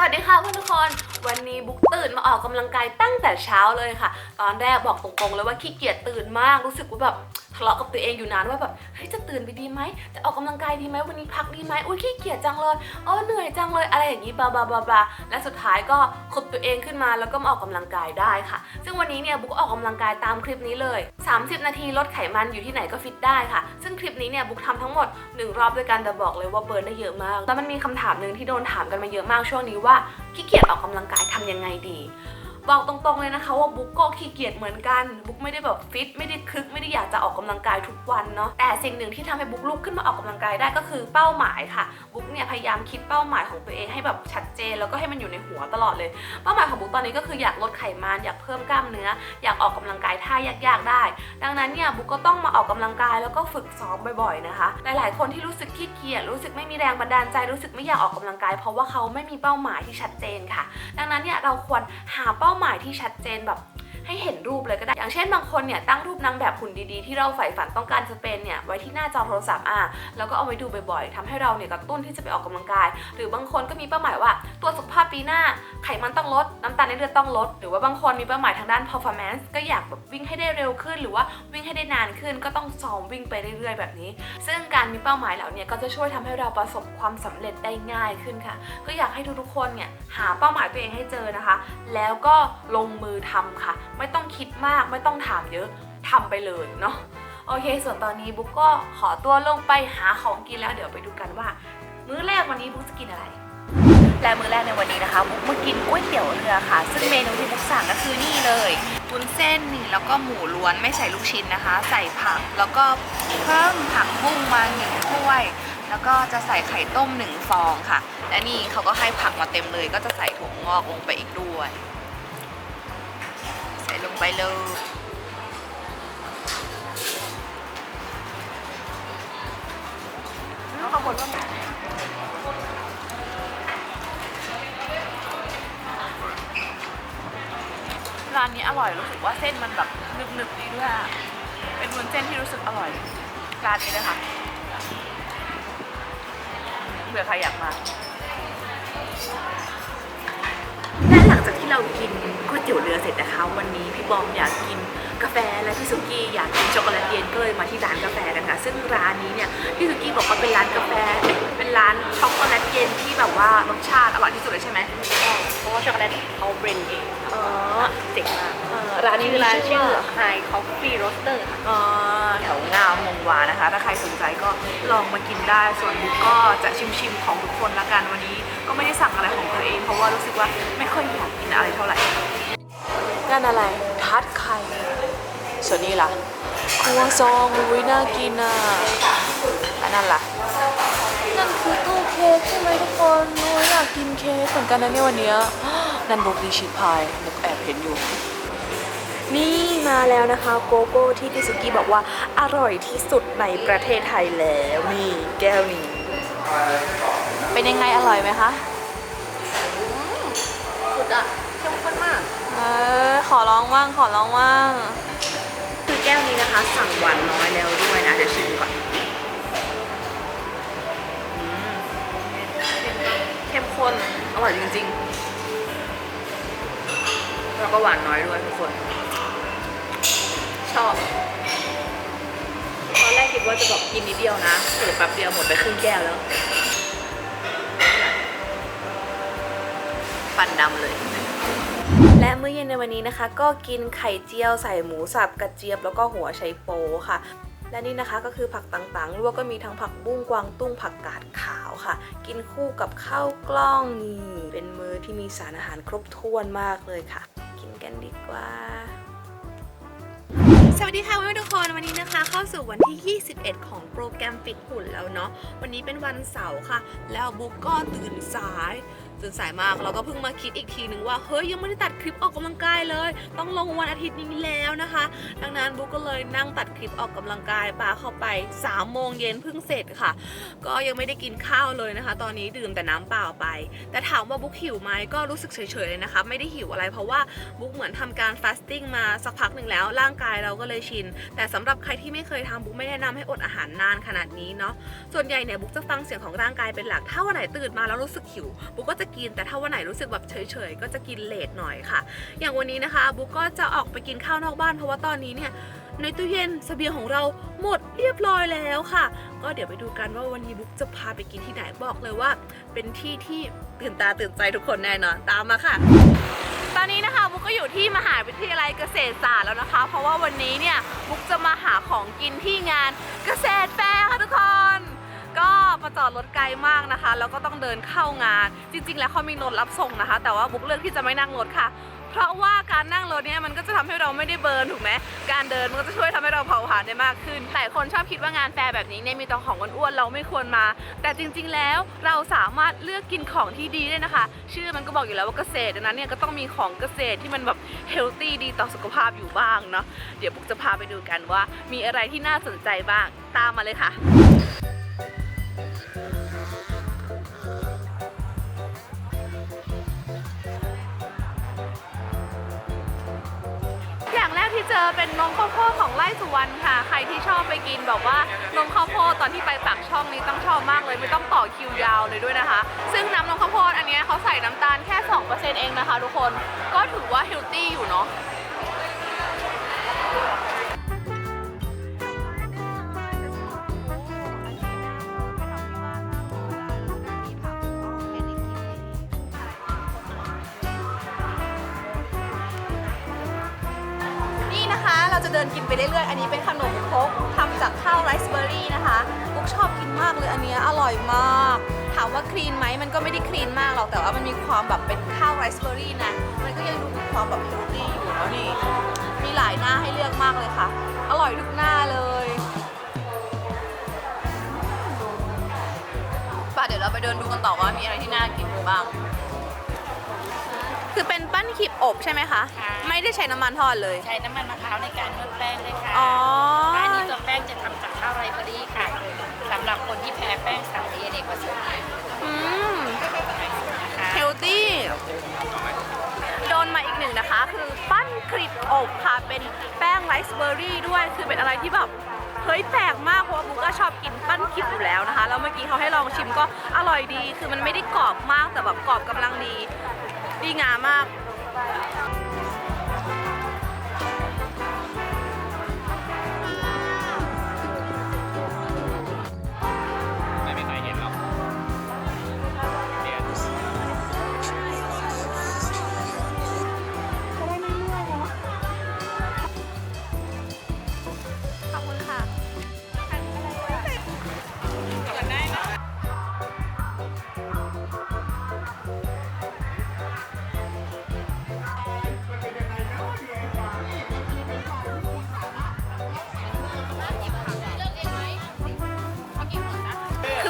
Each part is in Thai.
สวัสดีค่ะทุกคนวันนี้บุ๊กตื่นมาออกกำลังกายตั้งแต่เช้าเลยค่ะ ตอนแรกบอกตรงๆเลยว่าขี้เกียจตื่นมากรู้สึกว่าแบบทะเลาะกับตัวเองอยู่นานว่าแบบเฮ้ยจะตื่นไปดีไหมจะออกกำลังกายดีไหมวันนี้พักดีไหมอุ้ยขี้เกียจจังเลยเออเหนื่อยจังเลยอะไรอย่างนี้บลาบลาบลาบลาและสุดท้ายก็ขุดตัวเองขึ้นมาแล้วก็มาออกกำลังกายได้ค่ะ ซึ่งวันนี้เนี่ยบุ๊กออกกำลังกายตามคลิปนี้เลย 30 นาทีลดไขมันอยู่ที่ไหนก็ฟิตได้ค่ะ ซึ่งคลิปนี้เนี่ยบุ๊กทำทั้งหมด 1 รอบด้วยกันแต่บอกเลยว่าเบิร์นได้เยอะมากแล้วมันมีคำถามหนึ่งที่โดนถามกันมาเยอะมากช่วงนี้ว่า ขี้เกียจออกกำลังกายทำยังไงดี บอกตรงๆเลยนะคะว่าบุ๊กก็ขี้เกียจเหมือนกัน บุ๊กไม่ได้แบบฟิตไม่ได้คึกไม่ได้อยากจะออกกำลังกายทุกวันเนาะแต่สิ่งหนึ่งที่ทำให้บุ๊กลุกขึ้นมาออกกำลังกายได้ก็คือเป้าหมายค่ะ บุ๊กเนี่ยพยายามคิดเป้าหมายของตัวเองให้แบบชัดเจน แล้วก็ให้มันอยู่ในหัวตลอดเลย เป้าหมายของบุ๊กตอนนี้ก็คืออยากลดไขมันอยากเพิ่มกล้ามเนื้อ อยากออกกำลังกายท่ายากๆได้ ดังนั้นเนี่ยบุ๊กก็ต้องมาออกกำลังกายแล้วก็ฝึกซ้อมบ่อยๆนะคะ หลายๆ คนที่รู้สึกขี้เกียจรู้สึกไม่มีแรงบันดาลใจรู้สึกไม่อยากออกกำลังกาย เพราะว่าเขาไม่มีเป้าหมายที่ชัดเจนค่ะ ดังนั้นเนี่ยเราควรหาเป้าหมายที่ชัดเจนแบบ ให้เห็นรูปเลยก็ได้ อย่างเช่นบางคนเนี่ยตั้งรูปนางแบบหุ่นดีๆ ที่เราใฝ่ฝันต้องการจะเป็นเนี่ยไว้ที่หน้าจอโทรศัพท์อะแล้วก็เอาไว้ดูบ่อยๆทำให้เราเนี่ยกระตุ้นที่จะไปออกกำลังกาย หรือบางคนก็มีเป้าหมายว่าตัวสุขภาพปีหน้าไขมันต้องลด น้ำตาลในเลือดต้องลด หรือว่าบางคนมีเป้าหมายทางด้าน performance ก็อยากแบบวิ่งให้ได้เร็วขึ้น หรือว่าวิ่งให้ได้นานขึ้น ก็ต้องซ้อมวิ่งไปเรื่อยๆ แบบนี้ ซึ่งการมีเป้าหมายเหล่านี้ก็จะช่วยทำให้เราประสบความสำเร็จได้ง่ายขึ้นค่ะ ก็อยากให้ทุกๆคนเนี่ยหาเป้าหมายตัวเองให้เจอนะคะ แล้วก็ลงมือทำค่ะไม่ต้องคิดมากไม่ต้องถามเยอะทำไปเลยเนาะโอเค ส่วนตอนนี้บุ๊กก็ขอตัวลงไปหาของกินแล้วเดี๋ยวไปดูกันว่า มื้อแรกวันนี้บุ๊กจะกินอะไร และมื้อแรกในวันนี้นะคะบุ๊กมากินก๋วยเตี๋ยวเรือค่ะ ซึ่งเมนูที่บุ๊กสั่งก็คือนี่เลยวุ้นเส้นนี่แล้วก็หมูล้วนไม่ใส่ลูกชิ้นนะคะ ใส่ผักแล้วก็เพิ่มผักบุ้งมาหนึ่งถ้วย แล้วก็จะใส่ไข่ต้มหนึ่งฟองค่ะ และนี่เขาก็ให้ผักมาเต็มเลย ก็จะใส่ถั่วงอกลงไปอีกด้วย เลยข้างบนว่าร้านนี้อร่อยรู้สึกว่าเส้นมันแบบหนึบๆดีด้วยอะเป็นวุ้นเส้นที่รู้สึกอร่อย ร้านนี้เลยค่ะเผื่อใครอยากมา งจากที่เรากินก๋วยเตี๋ยวเรือเสร็จนะคะ วันนี้พี่บอมอยากกินกาแฟและพี่สุกี้อยากกินช็อกโกแลตเย็นก็เลยมาที่ร้านกาแฟนะคะ ซึ่งร้านนี้เนี่ยพี่สุกี้บอกว่าเป็นร้านกาแฟ เป็นร้านช็อกโกแลตเย็นที่แบบว่ารสชาติอร่อยที่สุดเลยใช่ไหมเพราะว่าช็อกโกแลตเขาเบรนเอง ออเจ๋งมากเออร้านนี้ชื่อร้านชื่ชื่ออว่า High Coffee Roaster ค่ะเอ่อแถวงามวงวานนะคะ ถ้าใครสนใจก็ลองมากินได้ ส่วนบุ๊กก็จะชิมๆของทุกคนละกันวันนี้ ก็ไม่ได้สั่งอะไรของตัวเอง เพราะว่ารู้สึกว่าไม่ค่อยอยากกินอะไรเท่าไหร่ นั่นอะไรทัดไข่ส่วนนี้ล่ะครัวซองอุ้ยน่ากินอะอันนั้นล่ะ นั่นคือตู้เค้กใช่ไหมทุกคนโอ้ยอยากกินเค้กเหมือนกันนะเนี่ยวันเนี้ยนั่นบุกดีชีสพายบุกแอบ เห็นอยู่ นี่มาแล้วนะคะโกโก้ที่พี่สุกี้บอกว่าอร่อยที่สุดในประเทศไทยแล้วนี่แก้วนี้ เป็นยังไงอร่อยไหมคะสุดอะเข้มข้นมาก เออขอร้องว่างขอร้องว่างคือแก้วนี้นะคะ สั่งหวานน้อยแล้วด้วยนะเดี๋ยวชิมก่อนอืมเข้มข้นอร่อยจริงๆ แล้วก็หวานน้อยด้วยทุกคน ชอบ ตอนแรกคิดว่าจะแบบกินนิดเดียวนะเปิดแป๊บเดียวหมดไปครึ่งแก้วแล้ว ฟันดำเลยและมื้อเย็นในวันนี้นะคะ ก็กินไข่เจียวใส่หมูสับกระเจี๊ยบแล้วก็หัวไชโปค่ะ และนี่นะคะก็คือผักต่างๆลวกก็มีทั้งผักบุ้งกวางตุ้งผักกาดขาวค่ะ กินคู่กับข้าวกล้องนี่เป็นมื้อที่มีสารอาหารครบถ้วนมากเลยค่ะ กันดีกว่า สวัสดีค่ะเพื่อนทุกคนวันนี้นะคะ เข้าสู่วันที่ 21 ของโปรแกรมฟิตหุ่นแล้วเนาะวันนี้เป็นวันเสาร์ค่ะ แล้วบุ๊กก็ตื่นสาย ตื่นสายมากเราก็เพิ่งมาคิดอีกทีนึงว่าเฮ้ยยังไม่ได้ตัดคลิปออกกำลังกายเลย ต้องลงวันอาทิตย์นี้แล้วนะคะ ดังนั้นบุ๊กก็เลยนั่งตัดคลิปออกกำลังกายปาเข้าไป3โมงเย็นเพิ่งเสร็จค่ะ ก็ยังไม่ได้กินข้าวเลยนะคะ ตอนนี้ดื่มแต่น้ำเปล่าไป แต่ถามว่าบุ๊กหิวไหมก็รู้สึกเฉยๆเลยนะคะ ไม่ได้หิวอะไรเพราะว่าบุ๊กเหมือนทำการฟาสติ้งมาสักพักหนึ่งแล้ว ร่างกายเราก็เลยชิน แต่สำหรับใครที่ไม่เคยทำบุ๊กไม่แนะนำให้อดอาหารนานขนาดนี้เนาะส่วนใหญ่เนี่ยบุ๊กจะฟังเสียงของร่างกายเป็นหลักถ้าวันไหนตื่นมาแล้วรู้สึกหิวบุ๊กก็จะกิน แต่ถ้าวันไหนรู้สึกแบบเฉยๆ ก็จะกินเลทหน่อยค่ะ อย่างวันนี้นะคะบุ๊กก็จะออกไปกินข้าวนอกบ้านเพราะว่าตอนนี้เนี่ยในตู้เย็นสเสบียงของเราหมดเรียบร้อยแล้วค่ะ ก็เดี๋ยวไปดูกันว่าวันนี้บุ๊กจะพาไปกินที่ไหนบอกเลยว่า เป็นที่ที่ตื่นตาตื่นใจทุกคนแน่นอนตามมาค่ะ ตอนนี้นะคะบุ๊กก็อยู่ที่มหาวิทยาลัยเกษตรศาสตร์แล้วนะคะ เพราะว่าวันนี้เนี่ยบุ๊กจะมาหาของกินที่งานเกษตรแฟร์ค่ะทุกคน ก็มาจอดรถไกลมากนะคะ แล้วก็ต้องเดินเข้างาน จริง ๆ แล้วเขามีรถรับส่งนะคะ แต่ว่าบุ๊กเลือกที่จะไม่นั่งรถค่ะ เพราะว่าการนั่งรถเนี่ยมันก็จะทำให้เราไม่ได้เบิร์นถูกไหมการเดินมันก็จะช่วยทำให้เราเผาผลาญได้มากขึ้นแต่คนชอบคิดว่างานแฟร์แบบนี้เนี่ยมีแต่ของอ้วนๆเราไม่ควรมา แต่จริง ๆ แล้วเราสามารถเลือกกินของที่ดีได้นะคะ ชื่อมันก็บอกอยู่แล้วว่าเกษตรดังนั้นเนี่ยก็ต้องมีของเกษตรที่มันแบบเฮลตี้ดีต่อสุขภาพอยู่บ้างเนาะเดี๋ยวบุ๊กจะพาไปดูกันว่า มีอะไรที่น่าสนใจบ้างตามมาเลยค่ะ ที่เจอเป็นนมข้าวโพดของไร่สุวรรณค่ะ ใครที่ชอบไปกินแบบว่านมข้าวโพดตอนที่ไปปากช่องนี้ต้องชอบมากเลยไม่ต้องต่อคิวยาวเลยด้วยนะคะ ซึ่งน้ำนมข้าวโพดอันนี้เขาใส่น้ำตาลแค่ 2%เองนะคะ ทุกคนก็ถือว่าเฮลตี้อยู่เนาะ นะคะ เราจะเดินกินไปเรื่อยๆ อันนี้เป็นขนมครกทำจากข้าวไรซ์เบอร์รี่นะคะบุ๊กชอบกินมากเลยอันเนี้ยอร่อยมาก ถามว่าคลีนไหมมันก็ไม่ได้คลีนมากหรอก แต่ว่ามันมีความแบบเป็นข้าวไรซ์เบอร์รี่นะ มันก็ยังดูมีความแบบเฮลตี้อยู่แล้วนี่ มีหลายหน้าให้เลือกมากเลยค่ะ อร่อยทุกหน้าเลยป่ะเดี๋ยวเราไปเดินดูกันต่อว่ามีอะไรที่น่ากินบ้าง คือเป็นปั้นขีบอบใช่ไหมคะ ค่ะ ไม่ได้ใช้น้ำมันทอดเลย ใช้น้ำมันมะพร้าวในการนวดแป้งเลยค่ะอ๋ออันนี้ตัวแป้งจะทำจากข้าวไรซ์เบอรี่ค่ะสำหรับคนที่แพ้แป้งสาลีอเนกประสงค์อืมนะคะเฮลตี้โดนมาอีกหนึ่งนะคะ คือปั้นคลิปอบค่ะ เป็นแป้งไรซ์เบอร์รี่ด้วย คือเป็นอะไรที่แบบ เฮ้ยแปลกมาก เพราะว่าบุ๊กก็ชอบกินปั้นคลิปอยู่แล้วนะคะ แล้วเมื่อกี้เขาให้ลองชิมก็อร่อยดี คือมันไม่ได้กรอบมากแต่แบบกรอบกำลังดี ดีงามมาก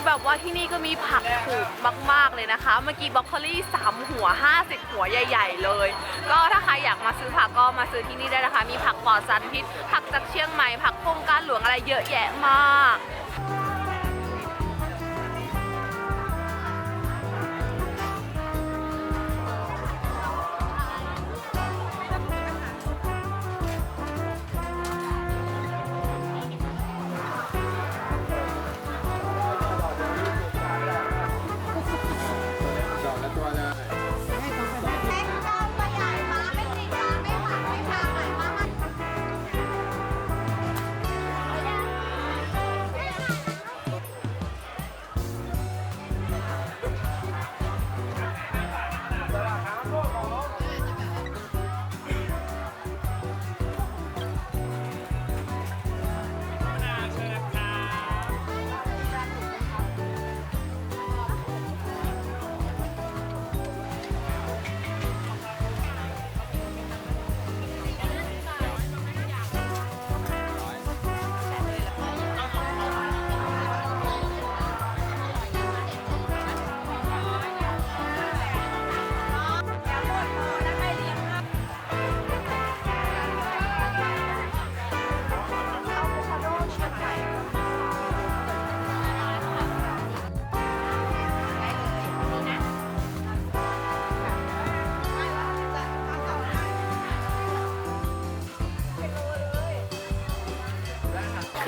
แบบว่าที่นี่ก็มีผักถูกมาก ๆ เลยนะคะ เมื่อกี้บรอกโคลี่3หัว 50 หัวใหญ่ ๆ เลย ก็ถ้าใครอยากมาซื้อผักก็มาซื้อที่นี่ได้นะคะ มีผักปลอดสารพิษ ผักจากเชียงใหม่ ผักโครงการหลวงอะไรเยอะแยะมาก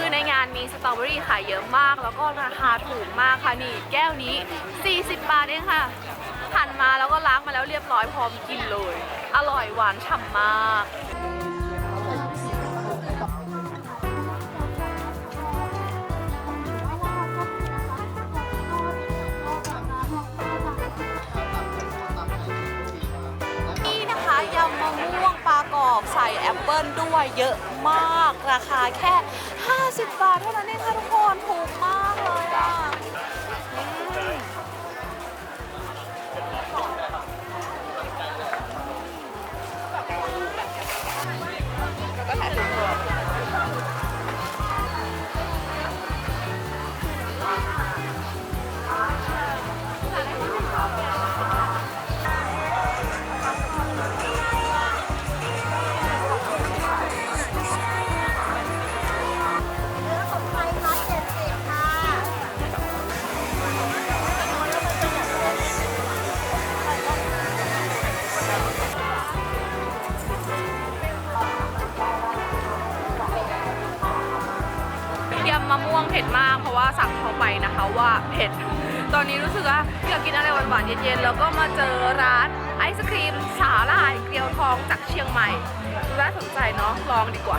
คือในงานมีสตรอเบอรี่ขายเยอะมาก แล้วก็ราคาถูกมากค่ะนี่แก้วนี้ 40 บาทเองค่ะหั่นมาแล้วก็ล้างมาแล้วเรียบร้อยพร้อมกินเลย อร่อยหวานฉ่ำมากนี่นะคะยำมะม่วงปลากรอบใส่แอปเปิลด้วยเยอะ มาก ราคาแค่ 50 บาทเท่านั้นเองค่ะทุกคนถูกมากเลยอะ เผ็ดมากเพราะว่าสั่งเขาไปนะคะว่าเผ็ด ตอนนี้รู้สึกว่าอยากกินอะไรหวานๆเย็นๆแล้วก็มาเจอร้านไอศครีมสาหร่ายเกลียวทองจากเชียงใหม่ดูน่าสนใจเนาะลองดีกว่า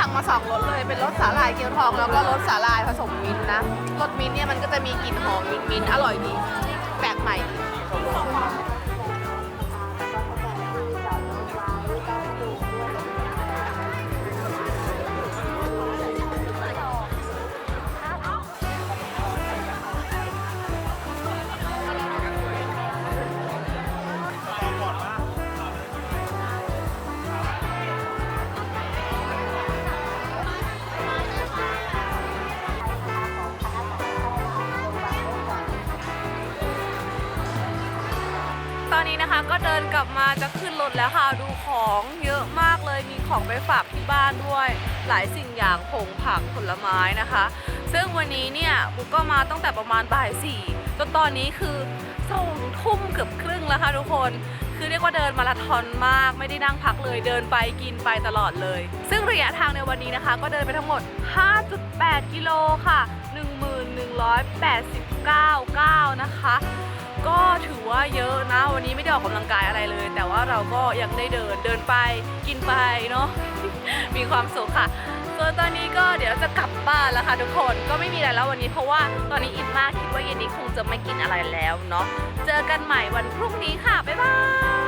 สั่งมาสองรสเลย เป็นรสสาหร่ายเกี๊ยวทองแล้วก็รสสาหร่ายผสมมิ้นท์นะ รสมิ้นท์เนี่ยมันก็จะมีกลิ่นหอมมิ้นท์มิ้นอร่อยดี แปลกใหม่ ดินกลับมาจะขึ้นรถแล้วค่ะดูของเยอะมากเลยมีของไปฝากที่บ้านด้วย หลายสิ่งอย่างผงผักผลไม้นะคะ ซึ่งวันนี้เนี่ยบุกก็มาตั้งแต่ประมาณบ่ายสี่จนตอนนี้คือสองทุ่มเกือบครึ่งแล้วค่ะทุกคนคือเรียกว่าเดินมาราธอนมากไม่ได้นั่งพักเลยเดินไปกินไปตลอดเลย ซึ่งระยะทางในวันนี้นะคะ ก็เดินไปทั้งหมด 5.8 กิโลค่ะ 1189ก้าวนะคะ ก็ถือว่าเยอะนะ วันนี้ไม่ได้ออกกำลังกายอะไรเลย แต่ว่าเราก็ยังได้เดินเดินไปกินไปเนาะ มีความสุขค่ะส่วนตอนนี้ก็เดี๋ยวจะกลับบ้านแล้วค่ะทุกคนก็ไม่มีอะไรแล้ววันนี้เพราะว่าตอนนี้อิ่มมากคิดว่าเย็นนี้คงจะไม่กินอะไรแล้วเนาะเจอกันใหม่วันพรุ่งนี้ค่ะบ๊ายบาย